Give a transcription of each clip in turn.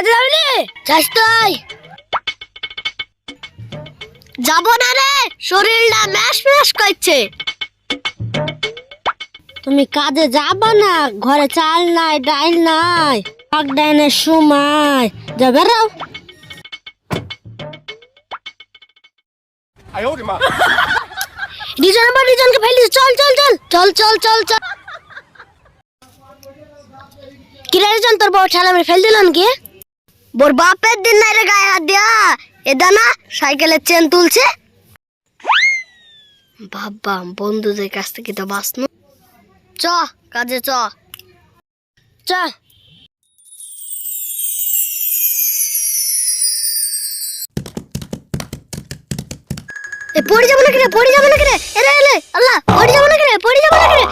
কাজে যাবি নি? যাস তুই। যাব না রে শরীরটা ম্যাশ ম্যাশ করছে। তুমি কাজে যাবা না ঘরে চাল নাই ডাইল নাই লকডাউনের সময়। রিজন আবার রিজনকে ফেলিস চল চল চল চল চল চল চল। কিরে রিজন তোর বউ ঠেলা মেরে ফেল দিল নাকি? বোর বাপের দিন নাই রে গায়ে হাত দিয়া। এদা না সাইকেলের চেন তুলছে। বাবা, বন্ধুদের কাছ থেকে তো বাঁচনো। চ, কাজে চ। চ। এ, পড়ে যাব না রে? পড়ে যাব না রে? এরে এলে আল্লাহ, পড়ে যাব না রে? পড়ে যাব না রে?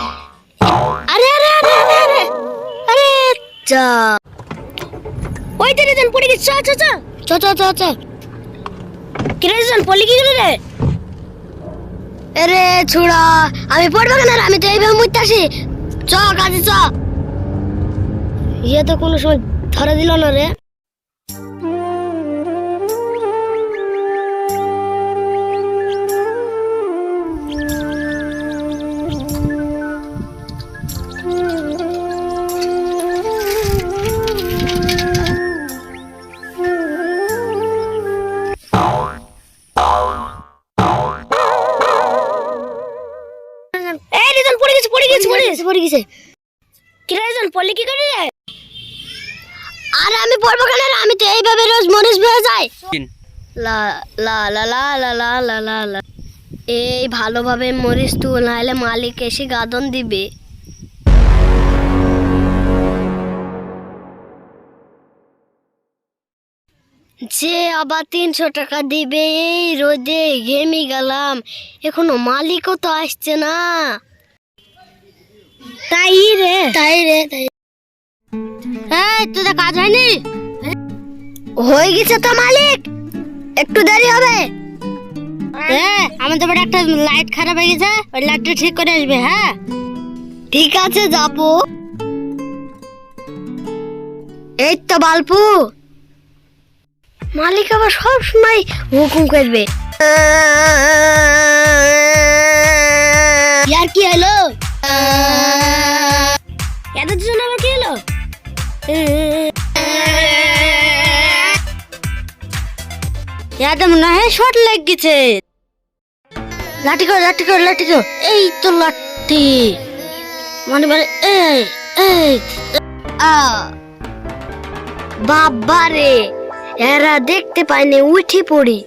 আরে আরে আরে আরে আরে। আরে যা ওই তেরে জন পড়ে গেছে চ চ চ চ চ চ কি রে জন পড়লি কি গেল রে? আরে ছুড়া আমি পড়ব কেন? আমি তো এইভাবে মুইতে আসি চ কাজে চ। ইয়ে তো কোনো সময় ধরে দিল না রে। গেছে পড়ে গেছে পড়ে গেছে। পড়ে গেছে কি রে রিজন পড়লি কি করে রে? আরে আমি পড়ব কেন আমি তো এইভাবে রোজ মরিস হয়ে যাই। লা লা লা লা লা লা লা লা লা। এই ভালোভাবে মরিস নাহলে মালিক এসে গাদন দিবে। যে আবার তিনশো টাকা দিবে এই রোদে ঘেমে গেলাম। এখনও মালিকও তো আসছে না। তাই রে তাই রে তাই এই তোদের কাজ হয়নি? হয়ে গেছে তো মালিক। একটু দেরি হবে। এ আমাদের বাড়ি একটা লাইট খারাপ হয়ে গেছে ওই লাইটটা ঠিক করে আসবে হ্যাঁ? ঠিক আছে যাব। এই তো বালপু। মালিক আবার সব সময় হুকুম করবে। এত জন্য আবার হলো? ইয়াতে মনে হয় লেগ গেছে। লাঠি কর লাঠি কর লাঠি কর। এই তো লাঠি। মানে মানে এই এই বাবা রে, এরা দেখতে পাইনি উঠে পড়ি।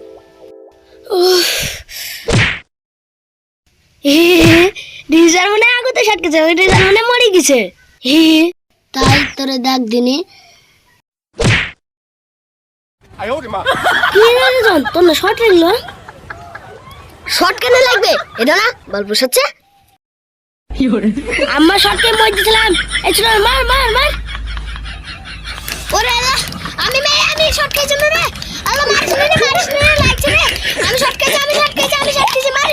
রিজার মনে আগতে সাটকেছে, ওই রিজার মনে মরে গেছে। হে তাই তোরে দেখ দিনি। তোর না শর্ট লাগল শর্ট কেন লাগবে? এটা না আমার শর্টকে মই দিছিলাম। এই ছিল মার মার মার। ওরে আমি মেয়ে আমি শর্ট খেয়েছি রে আল্লাহ মারিস রে মারিস রে লাগছে রে। আমি শর্ট খেয়েছি আমি শর্ট খেয়েছি আমি শর্ট খেয়েছি মারিস